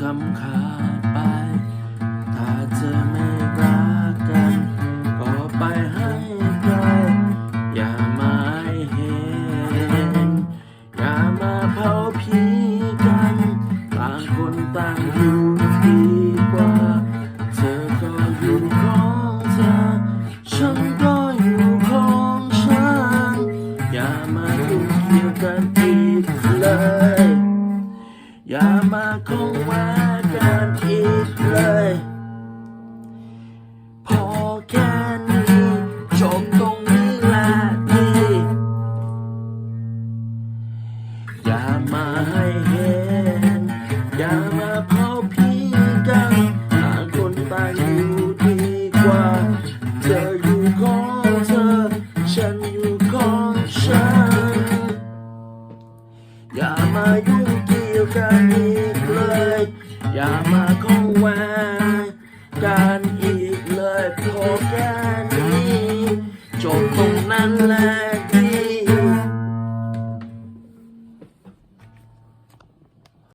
คำขาไป ถ้าเธอไม่รักกัน ก็ไปให้ไกล อย่ามาเห็น อย่ามาเผาผีกัน ต่างคนต่างอยู่ดีกว่า เธอก็อยู่ของเธอ ฉันก็อยู่ของฉัน อย่ามายุ่งเกี่ยวกันอีก มาคงแวะกันอีกเลย พอแค่นี้จบตรงนี้ละดีอย่ามาให้เห็น อย่ามาเผาผีกันต่าคนต่างอยู่ดีกว่าเธออยู่ของเธอ ฉันอยู่ของฉัน อย่ามายุ่งเกี่ยวกันอีก อย่ามาเข้าแวะกันอีกเลยพอแค่นี้จบตรงนั้นแหละ